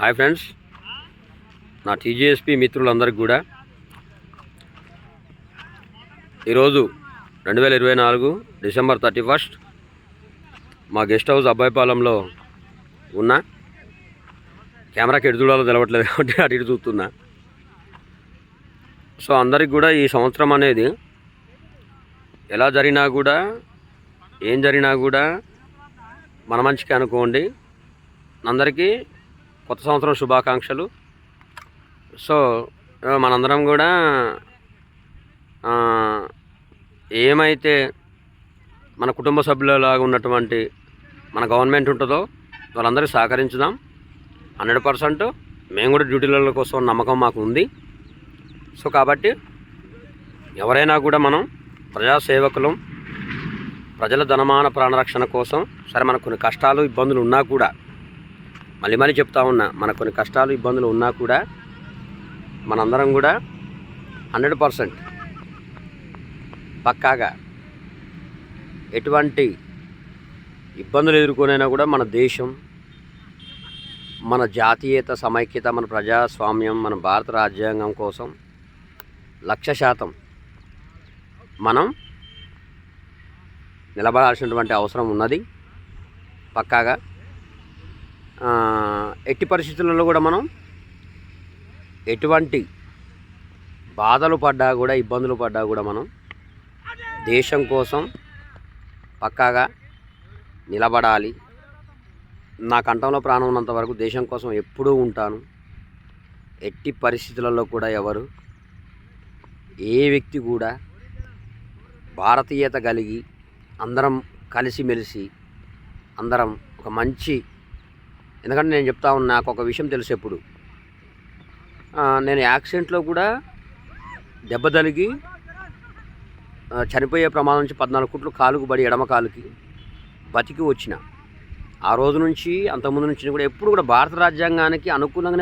Hi friends. నా TGSP మిత్రులందరికీ కూడా. ఈరోజు రెండు వేల ఇరవై నాలుగు డిసెంబర్ థర్టీ ఫస్ట్ మా గెస్ట్ హౌస్ అబ్బాయిపాలెంలో ఉన్న. కెమెరాకి ఎటు చూడాలో తెలవట్లేదు కాబట్టి అటు ఇటు చూస్తున్నా. సో అందరికి కూడా ఈ సంవత్సరం అనేది ఎలా జరిగినా కూడా ఏం జరిగినా కూడా మన మంచికి అనుకోండి. అందరికీ కొత్త సంవత్సరం శుభాకాంక్షలు. సో మనందరం కూడా ఏమైతే మన కుటుంబ సభ్యులలాగా ఉన్నటువంటి మన గవర్నమెంట్ ఉంటుందో వాళ్ళందరికీ సహకరించుదాం. హండ్రెడ్ పర్సెంట్ మేము కూడా డ్యూటీల కోసం నమ్మకం మాకు ఉంది సో కాబట్టి ఎవరైనా కూడా మనం ప్రజాసేవకులం ప్రజల ధనమాన ప్రాణరక్షణ కోసం సరే మనకు కొన్ని కష్టాలు ఇబ్బందులు ఉన్నా కూడా మళ్ళీ మళ్ళీ చెప్తా ఉన్నా మనకు కొన్ని కష్టాలు ఇబ్బందులు ఉన్నా కూడా మనందరం కూడా హండ్రెడ్ పర్సెంట్ పక్కాగా ఎటువంటి ఇబ్బందులు ఎదుర్కొనైనా కూడా మన దేశం మన జాతీయత సమైక్యత మన ప్రజాస్వామ్యం మన భారత రాజ్యాంగం కోసం లక్ష శాతం మనం నిలబడాల్సినటువంటి అవసరం ఉన్నది. పక్కాగా ఎట్టి పరిస్థితులలో కూడా మనం ఎటువంటి బాధలు పడ్డా కూడా ఇబ్బందులు పడ్డా కూడా మనం దేశం కోసం పక్కాగా నిలబడాలి. నా కంఠంలో ప్రాణం ఉన్నంత వరకు దేశం కోసం ఎప్పుడూ ఉంటాను. ఎట్టి పరిస్థితులలో కూడా ఎవరు ఏ వ్యక్తి కూడా భారతీయత కలిగి అందరం కలిసిమెలిసి అందరం ఒక మంచి ఎందుకంటే నేను చెప్తా ఉన్నా నాకు ఒక విషయం తెలుసు ఎప్పుడు. నేను యాక్సిడెంట్లో కూడా దెబ్బ తలిగి చనిపోయే ప్రమాదం నుంచి పద్నాలుగు కుట్లు కాలుకు పడి ఎడమ కాలుకి బతికి వచ్చిన. ఆ రోజు నుంచి అంతకుముందు నుంచి కూడా ఎప్పుడు కూడా భారత రాజ్యాంగానికి అనుకూలంగానే